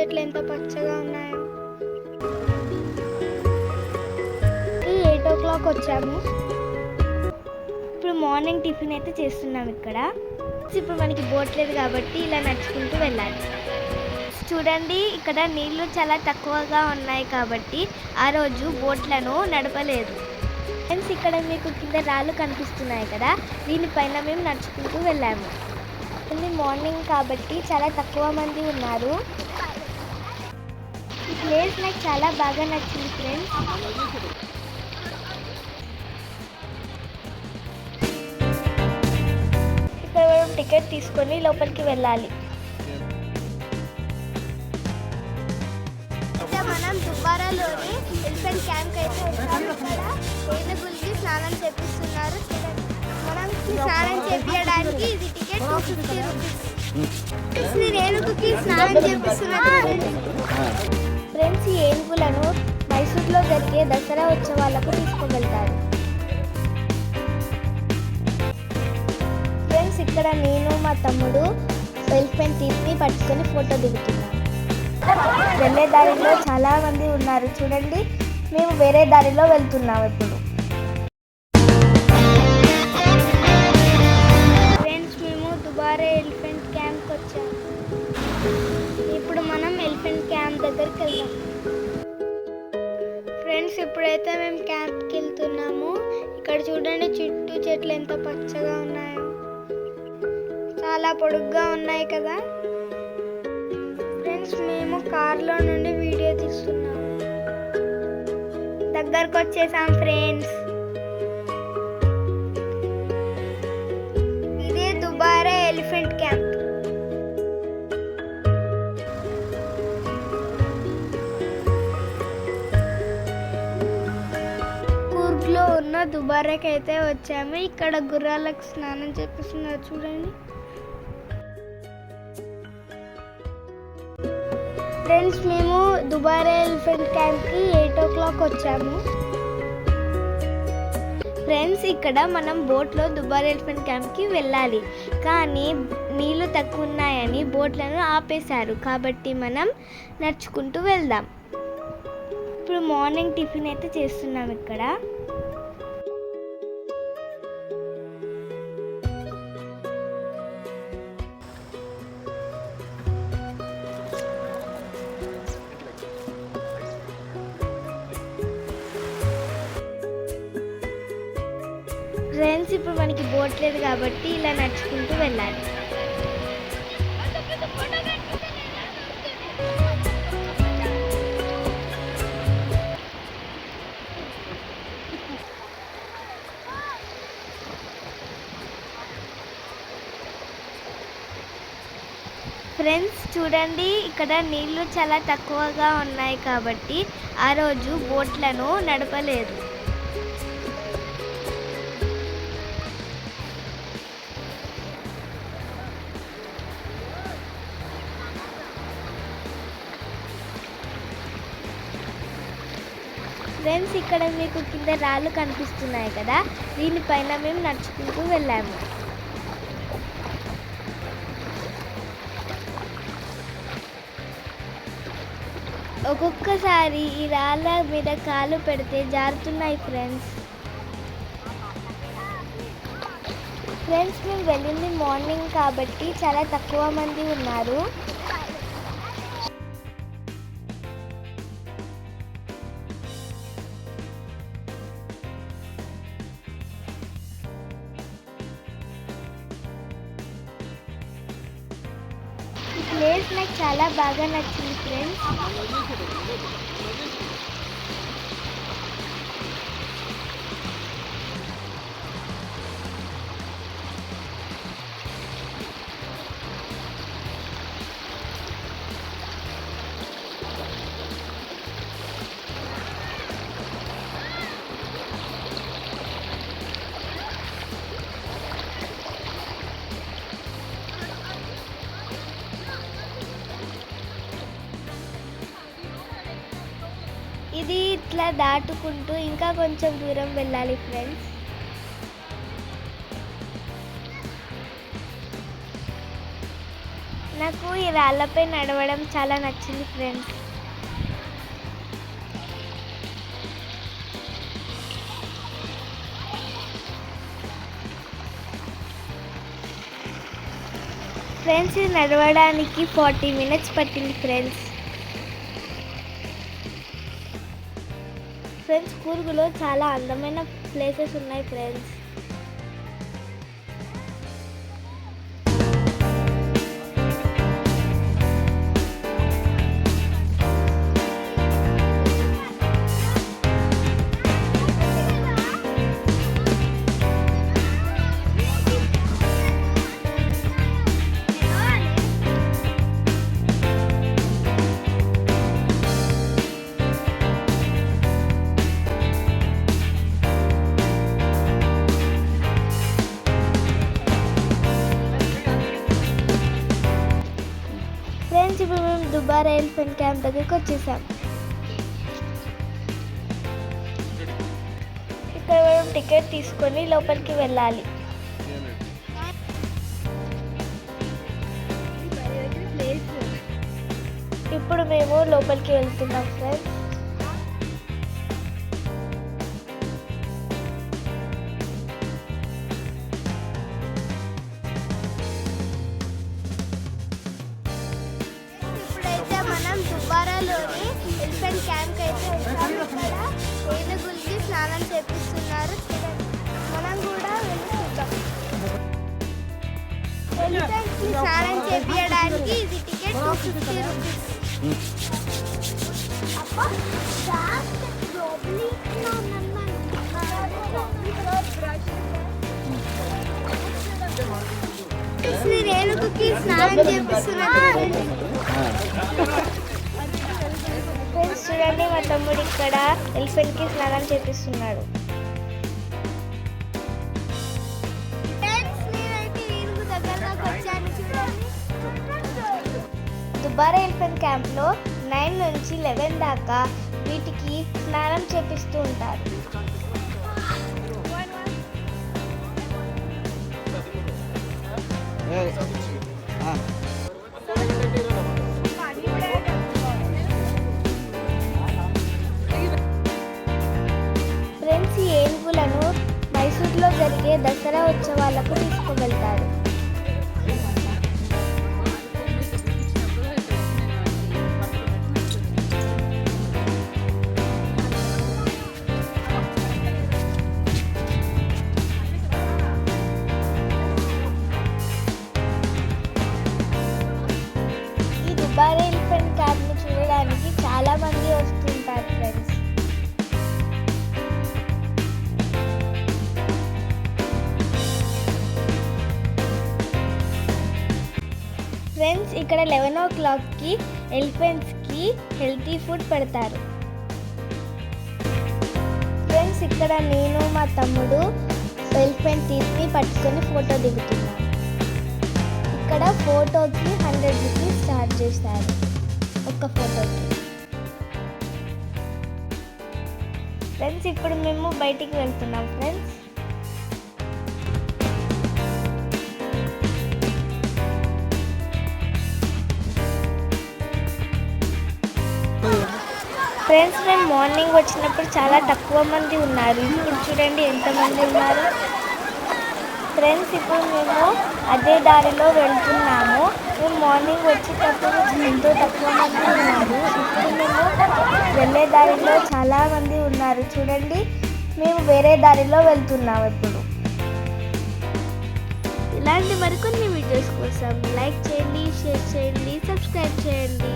చెట్లు ఎంత పచ్చగా ఉన్నాయో. ఎయిట్ ఓ క్లాక్ వచ్చాము. ఇప్పుడు మార్నింగ్ టిఫిన్ అయితే చేస్తున్నాం ఇక్కడ. ఇప్పుడు మనకి బోట్ లేదు కాబట్టి ఇలా నడుచుకుంటూ వెళ్ళాలి. చూడండి ఇక్కడ నీళ్ళు చాలా తక్కువగా ఉన్నాయి కాబట్టి ఆ రోజు బోట్లను నడపలేదు. ఫ్రెండ్స్ ఇక్కడ మీకు కింద రాళ్ళు కనిపిస్తున్నాయి కదా దీనిపైన మేము నడుచుకుంటూ వెళ్ళాము. మార్నింగ్ కాబట్టి చాలా తక్కువ మంది ఉన్నారు. ప్లేస్ నాకు చాలా బాగా నచ్చింది ఫ్రెండ్స్. ఇక్కడ మనం టికెట్ తీసుకొని లోపలికి వెళ్ళాలి. మనం దుబ్బారాలోని ఎలిఫెంట్ క్యాంప్ అయితే వచ్చాము ఇక్కడ ఏనుగులకి స్నానం చేపిస్తున్నారు. మనం స్నానం చేపించడానికి ఇది టికెట్ టూ ఫిఫ్టీ రూపీస్. నేను ఏనుగుకి స్నానం చేపిస్తున్నారు ఫ్రెండ్స్ ఈ ఏనుగులను మైసూర్లో జరిగే దసరా ఉత్సవాలకు తీసుకువెళ్తారు. ఫ్రెండ్స్ ఇక్కడ నేను మా తమ్ముడు ఎలిఫెంట్ తీసి పట్టుకొని ఫోటో దిగుతున్నాం. వెళ్ళే దారిలో చాలామంది ఉన్నారు. చూడండి మేము వేరే దారిలో వెళ్తున్నాం ఇప్పుడు. ఫ్రెండ్స్ ఇప్పుడైతే మేము క్యాంప్కి వెళ్తున్నాము. ఇక్కడ చూడండి చుట్టూ చెట్లు ఎంత పచ్చగా ఉన్నాయో. చాలా పొడుగ్గా ఉన్నాయి కదా. ఫ్రెండ్స్ మేము కార్లో నుండి వీడియో తీస్తున్నాము. దగ్గరకు వచ్చేసాం ఫ్రెండ్స్. కూర్గ్లో దుబారాకి అయితే వచ్చాము. ఇక్కడ గుర్రాలకు స్నానం చేపిస్తున్నారు చూడండి. ఫ్రెండ్స్ మేము దుబారా ఎలిఫెంట్ క్యాంప్కి ఎయిట్ ఓ క్లాక్ వచ్చాము. ఫ్రెండ్స్ ఇక్కడ మనం బోట్లో దుబారా ఎలిఫెంట్ క్యాంప్కి వెళ్ళాలి. కానీ నీళ్ళు తక్కువ ఉన్నాయని బోట్లను ఆపేశారు. కాబట్టి మనం నడుచుకుంటూ వెళ్దాం. ఇప్పుడు మార్నింగ్ టిఫిన్ అయితే చేస్తున్నాం ఇక్కడ. ఫ్రెండ్స్ ఇప్పుడు మనకి బోట్ లేదు కాబట్టి ఇలా నడుచుకుంటూ వెళ్ళాలి. ఫ్రెండ్స్ చూడండి ఇక్కడ నీళ్ళు చాలా తక్కువగా ఉన్నాయి కాబట్టి ఆ రోజు బోట్లను నడపలేదు. ఫ్రెండ్స్ ఇక్కడ మీకు కింద రాళ్ళు కనిపిస్తున్నాయి కదా. దీనిపైన మేము నడుచుకుంటూ వెళ్ళాము. ఒక్కొక్కసారి ఈ రాళ్ళ మీద కాలు పెడితే జారుతున్నాయి ఫ్రెండ్స్. ఫ్రెండ్స్ మేము వెళ్ళింది మార్నింగ్ కాబట్టి చాలా తక్కువ మంది ఉన్నారు. ప్లేస్ నాకు చాలా బాగా నచ్చింది ఫ్రెండ్స్ ఇలా దాటుకుంటూ ఇంకా కొంచెం దూరం వెళ్ళాలి ఫ్రెండ్స్ నాకు ఈ రాళ్ళపై నడవడం చాలా నచ్చింది ఫ్రెండ్స్ ఫ్రెండ్స్ ఇది నడవడానికి ఫార్టీ మినిట్స్ పట్టింది ఫ్రెండ్స్ ఫ్రెండ్స్ కూర్గులో చాలా అందమైన ప్లేసెస్ ఉన్నాయి ఫ్రెండ్స్ ఫ్రెండ్స్ ఎలిఫెంట్ క్యాంప్ దగ్గరికి వచ్చేసాం. ఇక్కడ మనం టికెట్ తీసుకొని లోపలికి వెళ్ళాలి. ఇప్పుడు మేము లోపలికి వెళ్తున్నాం ఫ్రెండ్స్. చేపించడానికి ఇది టికెట్ టూ ఫిఫ్టీ రూపీస్ రేణుకి స్నానం చేపిస్తున్నారు చూడండి మా తమ్ముడు ఇక్కడ ఎలిఫెంట్కి స్నానం చేపిస్తున్నాడు. దుబారా ఎలిఫెంట్ క్యాంప్లో నైన్ నుంచి లెవెన్ దాకా వీటికి స్నానం చేపిస్తూ ఉంటారు. ఫ్రెండ్స్ ఈ ఏనుగులను మైసూర్లో జరిగే దసరా ఉత్సవాలకు తీసుకువెళ్తారు. ఇక్కడ లెవెన్ ఓ క్లాక్కి ఎలిఫెంట్స్కి హెల్తీ ఫుడ్ పెడతారు. ఫ్రెండ్స్ ఇక్కడ నేను మా తమ్ముడు ఎలిఫెంట్ తీసి పట్టుకొని ఫోటో దిగుతున్నాను ఇక్కడ ఫోటోకి హండ్రెడ్ రూపీస్ ఛార్జ్ చేస్తారు ఒక్క ఫోటోకి ఫ్రెండ్స్ ఇప్పుడు మేము బయటికి వెళ్తున్నాం. ఫ్రెండ్స్ ఫ్రెండ్స్ మేము మార్నింగ్ వచ్చినప్పుడు చాలా తక్కువ మంది ఉన్నారు. ఇప్పుడు చూడండి ఎంతమంది ఉన్నారు. ఫ్రెండ్స్ ఇప్పుడు మేము అదే దారిలో వెళ్తున్నాము. మేము మార్నింగ్ వచ్చేటప్పుడు ఎంతో తక్కువ మంది ఉన్నారు. ఇప్పుడు మేము వెళ్ళే దారిలో చాలా మంది ఉన్నారు. చూడండి మేము వేరే దారిలో వెళ్తున్నాము ఇప్పుడు. ఇలాంటి మరికొన్ని వీడియోస్ కోసం లైక్ చేయండి షేర్ చేయండి సబ్స్క్రైబ్ చేయండి.